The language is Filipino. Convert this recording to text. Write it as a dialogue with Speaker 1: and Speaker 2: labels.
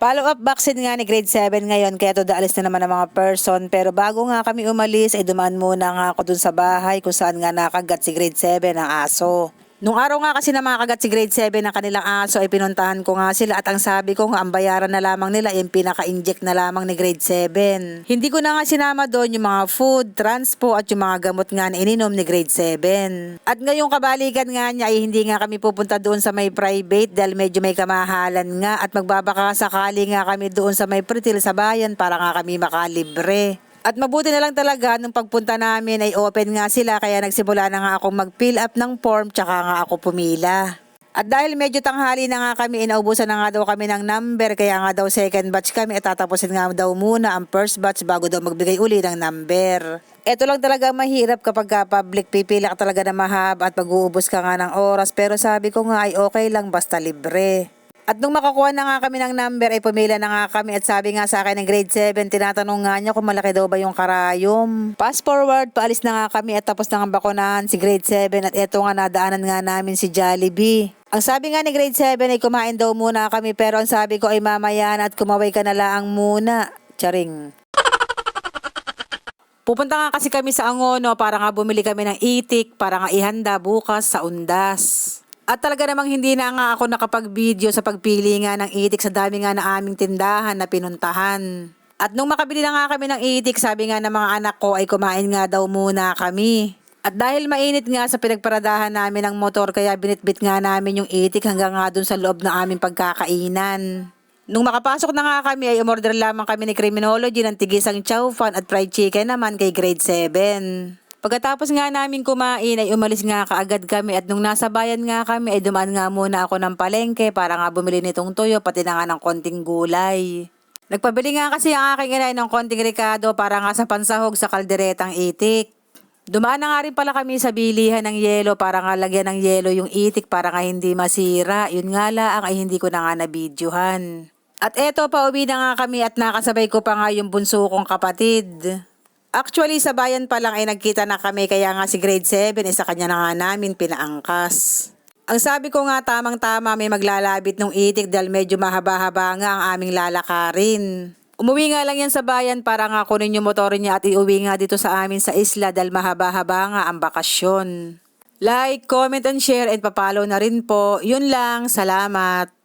Speaker 1: Follow-up vaccine nga ni grade 7 ngayon kaya to daalis na naman ang mga person pero bago nga kami umalis ay dumaan muna nga ako dun sa bahay kung saan nga nakagat si grade 7 ang aso. Nung araw nga kasi na makagat si grade 7 ng kanilang aso ay pinuntahan ko nga sila at ang sabi ko nga ang bayaran na lamang nila yung pinaka-inject na lamang ni grade 7. Hindi ko na nga sinama doon yung mga food, transpo at yung mga gamot nga na ininom ni grade 7. At ngayong kabalikan nga niya ay hindi nga kami pupunta doon sa may private dahil medyo may kamahalan nga at magbabaka sakali nga kami doon sa may pretil sa bayan para nga kami makalibre. At mabuti na lang talaga nung pagpunta namin ay open nga sila kaya nagsimula na nga akong mag-fill up ng form tsaka nga ako pumila. At dahil medyo tanghali na nga kami, inaubusan na nga daw kami ng number kaya nga daw second batch kami at tatapusin nga daw muna ang first batch bago daw magbigay uli ng number. Ito lang talaga mahirap kapag ka public pipila ka talaga na mahaba at mag-uubos ka nga ng oras pero sabi ko nga ay okay lang basta libre. At nung makakuha na nga kami ng number ay pumila na nga kami at sabi nga sa akin ng grade 7, tinatanong nga niya kung malaki daw ba yung karayom. Fast forward, paalis na nga kami at tapos na nga bakunahan si grade 7 at eto nga nadaanan nga namin si Jollibee. Ang sabi nga ni grade 7 ay kumain daw muna kami pero ang sabi ko ay mamaya na at kumaway ka na lang muna. Charing. Pupunta nga kasi kami sa Angono para nga bumili kami ng itik para nga ihanda bukas sa undas. At talaga namang hindi na nga ako nakapag-video sa pagpili nga ng itik sa dami nga na aming tindahan na pinuntahan. At nung makabili na nga kami ng itik, sabi nga ng mga anak ko ay kumain nga daw muna kami. At dahil mainit nga sa pinagparadahan namin ng motor kaya binitbit nga namin yung itik hanggang nga dun sa loob ng aming pagkakainan. Nung makapasok na nga kami ay umorder lamang kami ni Criminology ng tigisang chow fan at fried chicken naman kay grade 7. Pagkatapos nga namin kumain ay umalis nga kaagad kami at nung nasa bayan nga kami ay dumaan nga muna ako ng palengke para nga bumili nitong tuyo pati na nga ng konting gulay. Nagpabili nga kasi ang aking inay ng konting ricado para nga sa pansahog sa kalderetang itik. Dumaan na nga rin pala kami sa bilihan ng yelo para nga lagyan ng yelo yung itik para nga hindi masira. Yun nga lang ay hindi ko na nga nabidyohan. At eto pa uwi na nga kami at nakasabay ko pa nga yung bunso kong kapatid. Actually, sa bayan pa lang ay nagkita na kami kaya nga si grade 7 ay sa kanya na nga namin pinaangkas. Ang sabi ko nga tamang-tama may maglalabit ng itik dahil medyo mahaba-haba nga ang aming lalakarin. Umuwi nga lang yan sa bayan para nga kunin yung motor niya at iuwi nga dito sa amin sa isla dahil mahaba-haba nga ang bakasyon. Like, comment and share and papalo na rin po. Yun lang, salamat.